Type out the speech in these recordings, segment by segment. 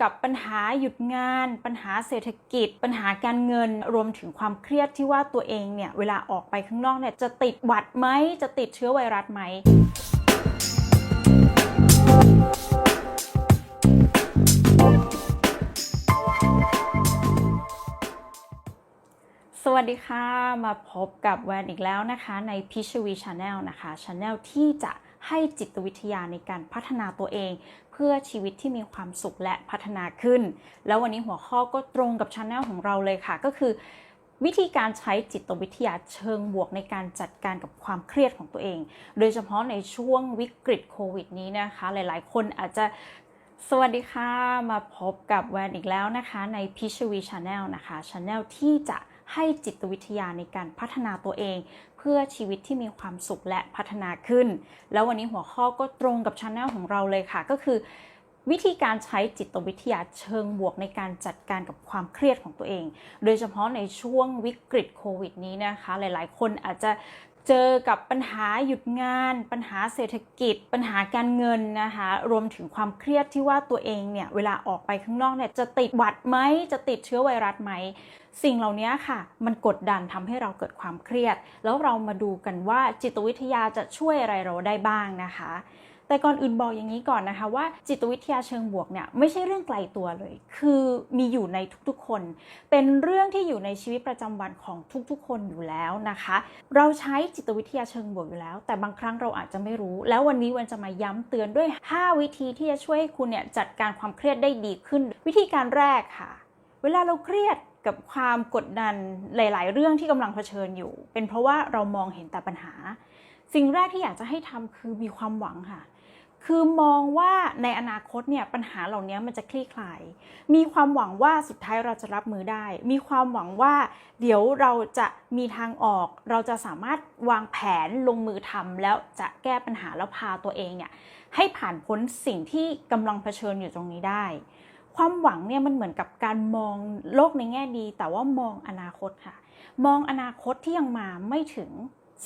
กับปัญหาหยุดงาน ปัญหาเศรษฐกิจ ปัญหาการเงินรวมถึงความเครียดที่ว่าตัวเองเนี่ยเวลาออกไปข้างนอกเนี่ยจะติดหวัดไหมจะติดเชื้อไวรัสไหมสวัสดีค่ะ มาพบกับแวนอีกแล้วนะคะ ในพิชวีชาแนลนะคะชาแนลที่จะ ให้จิตวิทยาในการพัฒนาตัวเอง เพื่อชีวิตที่มีความสุขและพัฒนาขึ้น แล้ววันนี้หัวข้อก็ตรงกับชาแนลของเราเลยค่ะ ก็คือ วิธีการใช้จิตวิทยาเชิงบวกในการจัดการกับความเครียดของตัวเอง โดยเฉพาะในช่วงวิกฤตโควิดนี้นะคะ หลายๆ คนอาจจะสวัสดีค่ะ มาพบกับแวนอีกแล้วนะคะ ในพิชวีชาแนลนะคะชาแนลที่จะ ให้จิตวิทยาในการพัฒนาตัวเอง เพื่อชีวิตที่มีความสุขและพัฒนาขึ้น แล้ววันนี้หัวข้อก็ตรงกับชาแนลของเราเลยค่ะ ก็คือวิธีการใช้จิตวิทยาเชิงบวกในการจัดการกับความเครียดของตัวเอง โดยเฉพาะในช่วงวิกฤตโควิดนี้นะคะ หลายๆ คนอาจจะ เจอกับปัญหาหยุดงาน ปัญหาเศรษฐกิจ ปัญหาการเงินนะคะ รวมถึงความเครียดที่ว่าตัวเองเนี่ยเวลาออกไปข้างนอกเนี่ยจะติดหวัดไหมจะติดเชื้อไวรัสไหมสิ่งเหล่านี้ค่ะ มันกดดันทำให้เราเกิดความเครียด แล้วเรามาดูกันว่าจิตวิทยาจะช่วยอะไรเราได้บ้างนะคะ แต่ก่อนอื่นบอกอย่างนี้ก่อนนะคะว่าจิตวิทยาเชิงบวกเนี่ยไม่ใช่เรื่องไกลตัวเลย คือมีอยู่ในทุกๆคน เป็นเรื่องที่อยู่ในชีวิตประจำวันของทุกๆ คนอยู่แล้วนะคะ เราใช้จิตวิทยาเชิงบวกอยู่แล้ว แต่บางครั้งเราอาจจะไม่รู้ แล้ววันนี้วันจะมาย้ำเตือนด้วย 5 วิธีที่จะช่วยให้คุณเนี่ยจัดการความเครียดได้ดีขึ้น วิธีการแรกค่ะ เวลาเราเครียดกับความกดดันหลาย ๆ เรื่องที่กำลังเผชิญอยู่ เป็นเพราะว่าเรามองเห็นแต่ปัญหา สิ่งแรกที่อยากจะให้ทำคือมีความหวังค่ะ คือมองว่าในอนาคตเนี่ยปัญหาเหล่านี้มันจะคลี่คลาย มีความหวังว่าสุดท้ายเราจะรับมือได้ มีความหวังว่า เดี๋ยวเราจะมีทางออก เราจะสามารถวางแผนลงมือทำแล้วจะแก้ปัญหาแล้วพาตัวเองเนี่ยให้ผ่านพ้นสิ่งที่กำลังเผชิญอยู่ตรงนี้ได้ ความหวังเนี่ยมันเหมือนกับการมองโลกในแง่ดี แต่ว่ามองอนาคตค่ะ มองอนาคตที่ยังมาไม่ถึง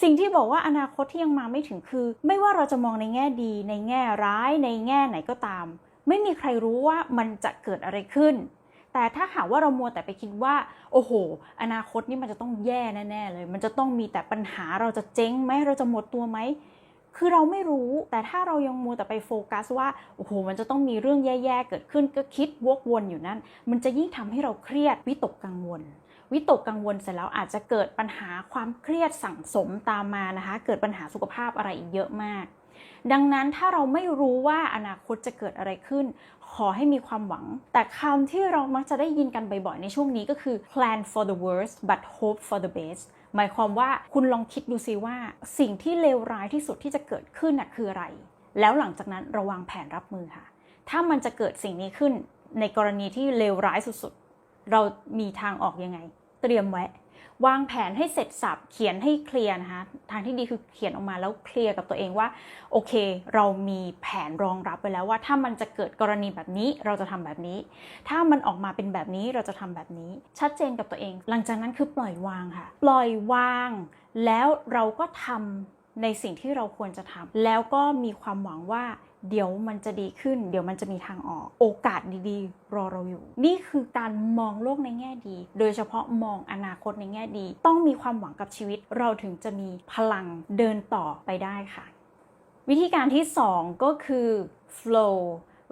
สิ่งที่บอกว่าอนาคตที่ยังมาไม่ถึงคือ ไม่ว่าเราจะมองในแง่ดี ในแง่ร้าย ในแง่ไหนก็ตาม ไม่มีใครรู้ว่ามันจะเกิดอะไรขึ้น แต่ถ้าหากว่าเรามัวแต่ไปคิดว่า โอ้โห อนาคตนี่มันจะต้องแย่แน่ๆเลย มันจะต้องมีแต่ปัญหาเราจะเจ๊งไหมเราจะหมดตัวไหมคือเราไม่รู้แต่ถ้าเรายังมัวแต่ไปโฟกัสว่าโอ้โหมันจะต้องมีเรื่องแย่ๆเกิดขึ้นก็คิดวกวนอยู่นั่นมันจะยิ่งทำให้เราเครียดวิตกกังวล วิตกกังวลเสร็จแล้วอาจจะเกิดปัญหาความเครียดสั่งสมตามมานะคะ เกิดปัญหาสุขภาพอะไรอีกเยอะมาก ดังนั้นถ้าเราไม่รู้ว่าอนาคตจะเกิดอะไรขึ้น ขอให้มีความหวัง แต่คำที่เรามักจะได้ยินกันบ่อยๆในช่วงนี้ก็คือ plan for the worst but hope for the best หมายความว่าคุณลองคิดดูซิว่า สิ่งที่เลวร้ายที่สุดที่จะเกิดขึ้นน่ะคืออะไร แล้วหลังจากนั้นระวังแผนรับมือค่ะ ถ้ามันจะเกิดสิ่งนี้ขึ้นในกรณีที่เลวร้ายสุดๆ เรามีทางออกยังไง เตรียมไว้ วางแผนให้เสร็จสับเขียนให้เคลียร์นะคะ ทางที่ดีคือเขียนออกมาแล้วเคลียร์กับตัวเองว่า โอเค เรามีแผนรองรับไปแล้วว่า ถ้ามันจะเกิดกรณีแบบนี้เราจะทำแบบนี้ ถ้ามันออกมาเป็นแบบนี้เราจะทำแบบนี้ ชัดเจนกับตัวเอง หลังจากนั้นคือปล่อยวางค่ะ ปล่อยวาง แล้วเราก็ทำในสิ่งที่เราควรจะทำแล้วก็มีความหวังว่า เดี๋ยวมันจะดีขึ้น เดี๋ยวมันจะมีทางออก โอกาสดีๆ รอเราอยู่ นี่คือการมองโลกในแง่ดี โดยเฉพาะมองอนาคตในแง่ดี ต้องมีความหวังกับชีวิต เราถึงจะมีพลังเดินต่อไปได้ค่ะ วิธีการที่ 2 ก็คือ flow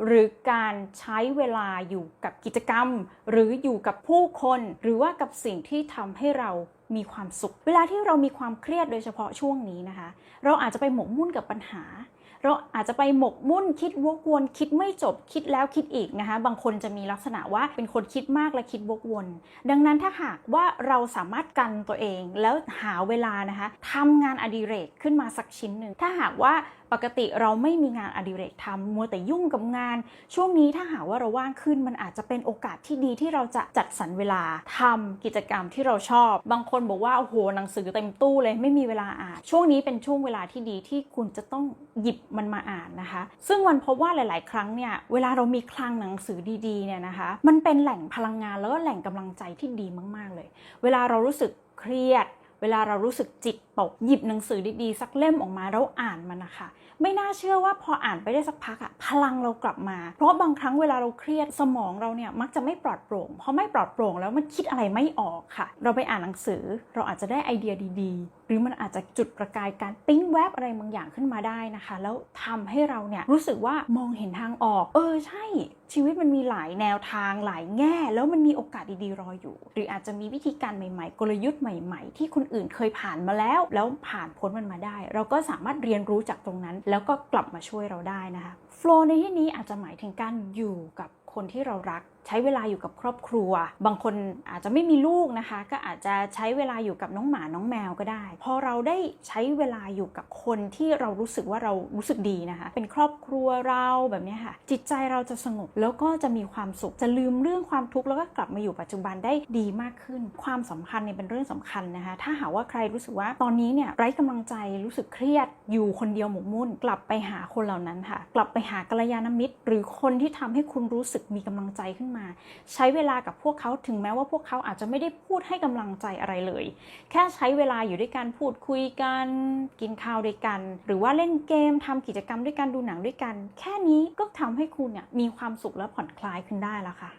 หรือการใช้เวลาอยู่กับกิจกรรม หรืออยู่กับผู้คน หรือว่ากับสิ่งที่ทำให้เรามีความสุข เวลาที่เรามีความเครียดโดยเฉพาะช่วงนี้นะคะ เราอาจจะไปหมกมุ่นกับปัญหา เราอาจจะไปหมกมุ่นคิดวกวน คิดไม่จบคิดแล้วคิดอีกนะคะ บางคนจะมีลักษณะว่าเป็นคนคิดมากและคิดวกวน ดังนั้นถ้าหากว่าเราสามารถกันตัวเองแล้วหาเวลานะคะทำงานอดิเรกขึ้นมาสักชิ้นหนึ่งถ้าหากว่า ปกติเราไม่มีงานอดิเรกทำมัวแต่ยุ่งกับงาน ช่วงนี้ถ้าหาว่าเราว่างขึ้นมันอาจจะเป็นโอกาสที่ดีที่เราจะจัดสรรเวลาทำกิจกรรมที่เราชอบ บางคนบอกว่าโอ้โหหนังสือเต็มตู้เลยไม่มีเวลาอ่าน ช่วงนี้เป็นช่วงเวลาที่ดีที่คุณจะต้องหยิบมันมาอ่านนะคะ ซึ่งวันพบว่าหลาย ๆ ครั้งเนี่ยเวลาเรามีคลังหนังสือดีๆเนี่ยนะคะ มันเป็นแหล่งพลังงานแล้วก็แหล่งกำลังใจที่ดีมาก ๆ เลย เวลาเรารู้สึกเครียด เวลาเรารู้สึกจิตตกหยิบหนังสือดีๆ สักเล่มออกมาแล้วอ่านมันนะคะไม่น่าเชื่อว่าพออ่านไปได้สักพักอะพลังเรากลับมา เพราะบางครั้งเวลาเราเครียดสมองเราเนี่ยมักจะไม่ปลอดโปร่ง เพอไม่ปลอดโปร่งแล้วมันคิดอะไรไม่ออกค่ะ เราไปอ่านหนังสือเราอาจจะได้ไอเดียดีๆ หรือมันอาจจะจุดประกายการปิ้งแวบอะไรบางอย่างขึ้นมาได้นะคะ แล้วทำให้เราเนี่ยรู้สึกว่ามองเห็นทางออก เออใช่ ชีวิตมันมีหลายแนวทางหลายแง่ แล้วมันมีโอกาสดีๆรออยู่ หรืออาจจะมีวิธีการใหม่ๆ กลยุทธ์ใหม่ๆ ที่คนอื่นเคยผ่านมาแล้ว แล้วผ่านพ้นมันมาได้ เราก็สามารถเรียนรู้จากตรงนั้น แล้วก็กลับมาช่วยเราได้นะคะโฟล์ในที่นี้อาจจะหมายถึงการอยู่กับคนที่เรารักใช้เวลาอยู่กับครอบครัว บางคนอาจจะไม่มีลูกนะคะ ก็อาจจะใช้เวลาอยู่กับน้องหมาน้องแมวก็ได้ พอเราได้ใช้เวลาอยู่กับคนที่เรารู้สึกว่าเรารู้สึกดีนะคะ เป็นครอบครัวเราแบบนี้ค่ะ จิตใจเราจะสงบแล้วก็จะมีความสุข จะลืมเรื่องความทุกข์แล้วก็กลับมาอยู่ปัจจุบันได้ดีมากขึ้น ความสัมพันธ์เนี่ยเป็นเรื่องสำคัญนะคะ ถ้าหากว่าใครรู้สึกว่าตอนนี้เนี่ยไร้กำลังใจรู้สึกเครียด อยู่คนเดียวหมกมุ่น กลับไปหาคนเหล่านั้นค่ะ กลับไปหากัลยาณมิตร หรือคนที่ทำให้คุณรู้สึกมีกำลังใจขึ้นมา ใช้เวลากับพวกเขาถึงแม้ว่าพวกเขาอาจจะไม่ได้พูดให้กำลังใจอะไรเลย แค่ใช้เวลาอยู่ด้วยกันพูดคุยกันกินข้าวด้วยกัน หรือว่าเล่นเกมทำกิจกรรมด้วยกันดูหนังด้วยกัน แค่นี้ก็ทำให้คุณเนี่ยมีความสุขและผ่อนคลายขึ้นได้แล้วค่ะ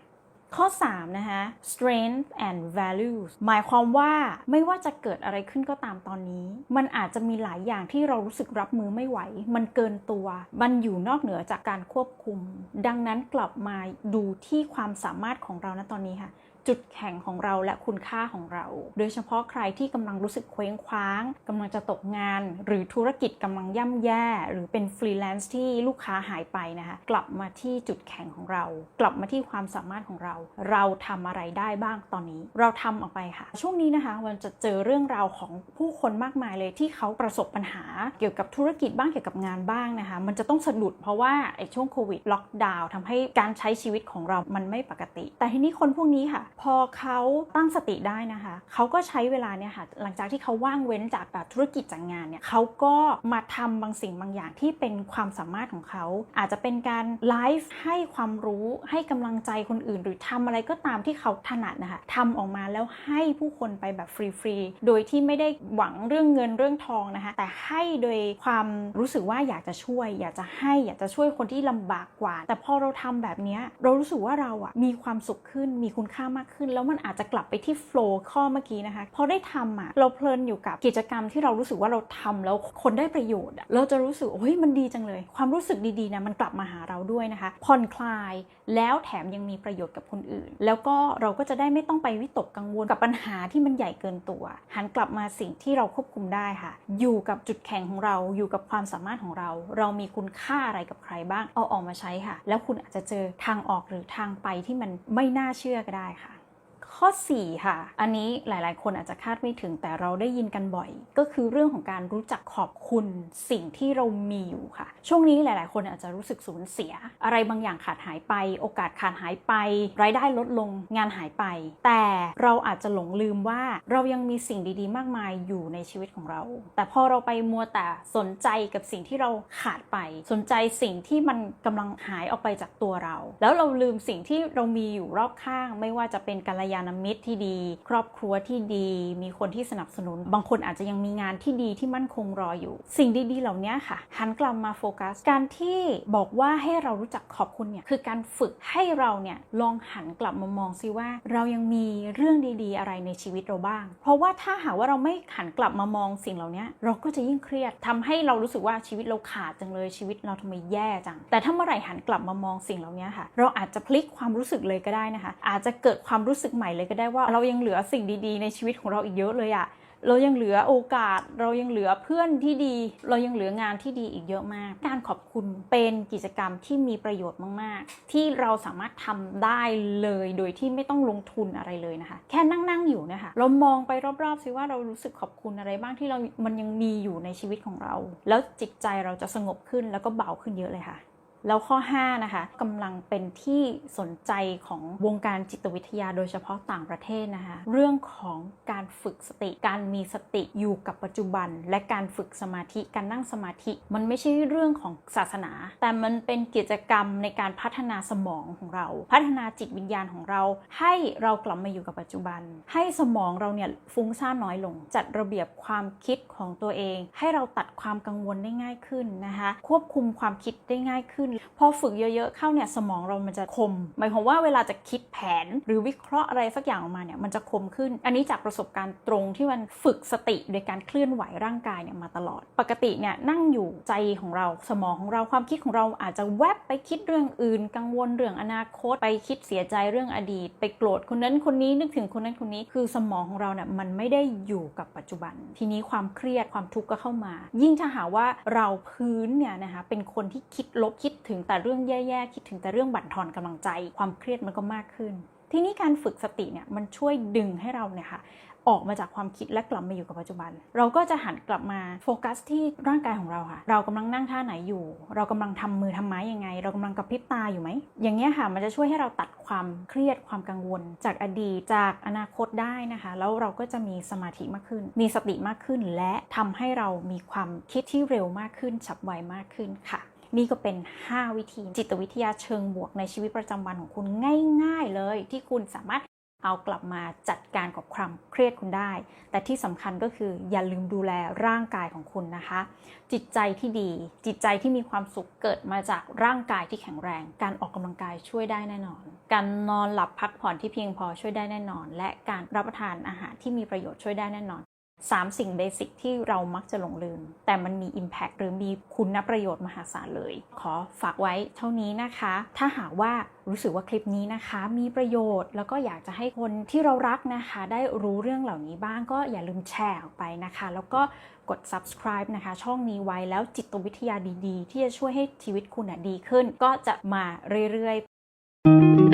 ข้อ 3 นะคะ strength and values หมายความว่าไม่ว่าจะเกิดอะไรขึ้นก็ตามตอนนี้ มันอาจจะมีหลายอย่างที่เรารู้สึกรับมือไม่ไหว มันเกินตัว มันอยู่นอกเหนือจากการควบคุม ดังนั้นกลับมาดูที่ความสามารถของเราณตอนนี้ค่ะ จุดแข็งของเราและคุณค่าของเรา โดยเฉพาะใครที่กำลังรู้สึกเคว้งคว้างกำลังจะตกงาน หรือธุรกิจกำลังย่ำแย่ หรือเป็นฟรีแลนซ์ที่ลูกค้าหายไปนะคะกลับมาที่จุดแข็งของเรา กลับมาที่ความสามารถของเรา เราทำอะไรได้บ้างตอนนี้ เราทำออกไปค่ะ ช่วงนี้นะคะมันจะเจอเรื่องราวของผู้คนมากมายเลยที่เขาประสบปัญหา เกี่ยวกับธุรกิจบ้างเกี่ยวกับงานบ้างนะคะ มันจะต้องสะดุดเพราะว่าไอ้ช่วงโควิดล็อกดาวน์ทำให้การใช้ชีวิตของเรามันไม่ปกติ แต่ทีนี้คนพวกนี้ค่ะพอเขาตั้งสติได้นะคะเขาก็ใช้เวลาเนี่ยค่ะหลังจากที่เขาว่างเว้นจากแบบธุรกิจจากงานเนี่ยเขาก็มาทำบางสิ่งบางอย่างที่เป็นความสามารถของเขา อาจจะเป็นการไลฟ์ให้ความรู้ให้กำลังใจคนอื่น หรือทำอะไรก็ตามที่เขาถนัดนะคะทำออกมาแล้วให้ผู้คนไปแบบฟรีๆโดยที่ไม่ได้หวังเรื่องเงินเรื่องทองนะคะแต่ให้โดยความรู้สึกว่าอยากจะช่วย อยากจะให้อยากจะช่วยคนที่ลำบากกว่า แต่พอเราทำแบบนี้เรารู้สึกว่าเราอะมีความสุขขึ้นมีคุณค่ามากขึ้น แล้วมันอาจจะกลับไปที่โฟล์ข้อเมื่อกี้นะคะพอได้ทำอะเราเพลินอยู่กับกิจกรรมที่เรารู้สึกว่าเราทำแล้วคนได้ประโยชน์อะเราจะรู้สึกโอ้ยมันดีจังเลย ความรู้สึกดีๆนะมันกลับมาหาเราด้วยนะคะผ่อนคลายแล้วแถมยังมีประโยชน์กับคนอื่น แล้วก็เราก็จะได้ไม่ต้องไปวิตกกังวลกับปัญหาที่มันใหญ่เกินตัว หันกลับมาสิ่งที่เราควบคุมได้ค่ะ อยู่กับจุดแข็งของเราอยู่กับความสามารถของเรา เรามีคุณค่าอะไรกับใครบ้าง เอาออกมาใช้ค่ะ แล้วคุณอาจจะเจอทางออกหรือทางไปที่มันไม่น่าเชื่อก็ได้ค่ะ ข้อ 4 ค่ะ อันนี้หลายๆ คนอาจจะคาดไม่ถึงแต่เราได้ยินกันบ่อย ก็คือเรื่องของการรู้จักขอบคุณสิ่งที่เรามีอยู่ค่ะ ช่วงนี้หลาย ๆ คนอาจจะรู้สึกสูญเสีย อะไรบางอย่างขาดหายไป โอกาสขาดหายไป รายได้ลดลงงานหายไป แต่เราอาจจะหลงลืมว่าเรายังมีสิ่งดีๆ มากมายอยู่ในชีวิตของเรา แต่พอเราไปมัวแต่สนใจกับสิ่งที่เราขาดไป สนใจสิ่งที่มันกำลังหายออกไปจากตัวเรา แล้วเราลืมสิ่งที่เรามีอยู่รอบข้าง ไม่ว่าจะเป็นกัลยาณมิตรที่ดี ครอบครัวที่ดี มีคนที่สนับสนุน บางคนอาจจะยังมีงานที่ดีที่มั่นคงรออยู่ สิ่งดีๆ เหล่านี้ค่ะ หันกลับมาโฟกัส การที่บอกว่าให้เรารู้จักขอบคุณเนี่ย คือการฝึกให้เราเนี่ยลองหันกลับมามองซิว่า เรายังมีเรื่องดีๆ อะไรในชีวิตเราบ้าง เพราะว่าถ้าหากว่าเราไม่หันกลับมามองสิ่งเหล่านี้เราก็จะยิ่งเครียดทำให้เรารู้สึกว่าชีวิตเราขาดจังเลยชีวิตเราทำไมแย่จัง แต่ถ้าเมื่อไหร่หันกลับมามองสิ่งเหล่านี้ค่ะ เราอาจจะพลิกความรู้สึกเลยก็ได้นะคะ อาจจะเกิดความรู้สึกใหม่เลยก็ได้ว่าเรายังเหลือสิ่งดีๆ ในชีวิตของเราอีกเยอะเลยอะเรายังเหลือโอกาส เรายังเหลือเพื่อนที่ดี เรายังเหลืองานที่ดีอีกเยอะมาก การขอบคุณเป็นกิจกรรมที่มีประโยชน์มาก ๆ ที่เราสามารถทำได้เลยโดยที่ไม่ต้องลงทุนอะไรเลยนะคะ แค่นั่ง ๆ อยู่นะคะ เรามองไปรอบ ๆ ซิว่าเรารู้สึกขอบคุณอะไรบ้างที่เรา มันยังมีอยู่ในชีวิตของเรา แล้วจิตใจเราจะสงบขึ้นแล้วก็เบาขึ้นเยอะเลยค่ะ แล้วข้อ 5 นะคะกำลังเป็นที่สนใจของวงการจิตวิทยาโดยเฉพาะต่างประเทศนะคะ เรื่องของการฝึกสติ การมีสติอยู่กับปัจจุบัน และการฝึกสมาธิการนั่งสมาธิ มันไม่ใช่เรื่องของศาสนา แต่มันเป็นกิจกรรมในการพัฒนาสมองของเรา พัฒนาจิตวิญญาณของเรา ให้เรากลับมาอยู่กับปัจจุบัน ให้สมองเราเนี่ยฟุ้งซ่านน้อยลง จัดระเบียบความคิดของตัวเอง ให้เราตัดความกังวลได้ง่ายขึ้นนะคะ ควบคุมความคิดได้ง่ายขึ้นพอฝึกเยอะๆเข้าเนี่ยสมองเรามันจะคม หมายความว่าเวลาจะคิดแผนหรือวิเคราะห์อะไรสักอย่างออกมาเนี่ยมันจะคมขึ้น อันนี้จากประสบการณ์ตรงที่มันฝึกสติโดยการเคลื่อนไหวร่างกายเนี่ยมาตลอด ปกติเนี่ยนั่งอยู่ใจของเราสมองของเราความคิดของเราอาจจะแวบไปคิดเรื่องอื่น กังวลเรื่องอนาคต ไปคิดเสียใจเรื่องอดีต ไปโกรธคนนั้นคนนี้นึกถึงคนนั้นคนนี้คือสมองของเราเนี่ยมันไม่ได้อยู่กับปัจจุบัน ทีนี้ความเครียดความทุกข์ก็เข้ามา ยิ่งถ้าหาว่าเราพื้นเนี่ยนะคะเป็นคนที่คิดลบคิดถึงแต่เรื่องแย่ๆ คิดถึงแต่เรื่องบั่นทอนกำลังใจ ความเครียดมันก็มากขึ้น ทีนี้การฝึกสติเนี่ยมันช่วยดึงให้เราเนี่ยค่ะออกมาจากความคิดและกลับมาอยู่กับปัจจุบัน เราก็จะหันกลับมาโฟกัสที่ร่างกายของเราค่ะ เรากำลังนั่งท่าไหนอยู่ เรากำลังทำมือทำไม้ยังไง เรากำลังกระพริบตาอยู่ไหม อย่างเงี้ยค่ะ มันจะช่วยให้เราตัดความเครียดความกังวล จากอดีตจากอนาคตได้นะคะ แล้วเราก็จะมีสมาธิมากขึ้น มีสติมากขึ้น และทำให้เรามีความคิดที่เร็วมากขึ้นฉับไวมากขึ้นค่ะ นี่ก็เป็น 5 วิธีจิตวิทยาเชิงบวกในชีวิตประจำวันของคุณง่ายๆเลย ที่คุณสามารถเอากลับมาจัดการกับความเครียดคุณได้ แต่ที่สำคัญก็คืออย่าลืมดูแลร่างกายของคุณนะคะ จิตใจที่ดี จิตใจที่มีความสุขเกิดมาจากร่างกายที่แข็งแรง การออกกำลังกายช่วยได้แน่นอน การนอนหลับพักผ่อนที่เพียงพอช่วยได้แน่นอน และการรับประทานอาหารที่มีประโยชน์ช่วยได้แน่นอน สามสิ่งเบสิกที่เรามักจะหลงลืม แต่มันมี Impact หรือมีคุณประโยชน์มหาศาลเลย ขอฝากไว้เท่านี้นะคะ ถ้าหากว่ารู้สึกว่าคลิปนี้นะคะ มีประโยชน์ แล้วก็อยากจะให้คนที่เรารักนะคะ ได้รู้เรื่องเหล่านี้บ้างก็อย่าลืมแชร์ออกไปนะคะ แล้วก็กด subscribe นะคะ ช่องนี้ไว้แล้วจิตวิทยาดีๆ ที่จะช่วยให้ชีวิตคุณอะดีขึ้น ก็จะมาเรื่อยๆ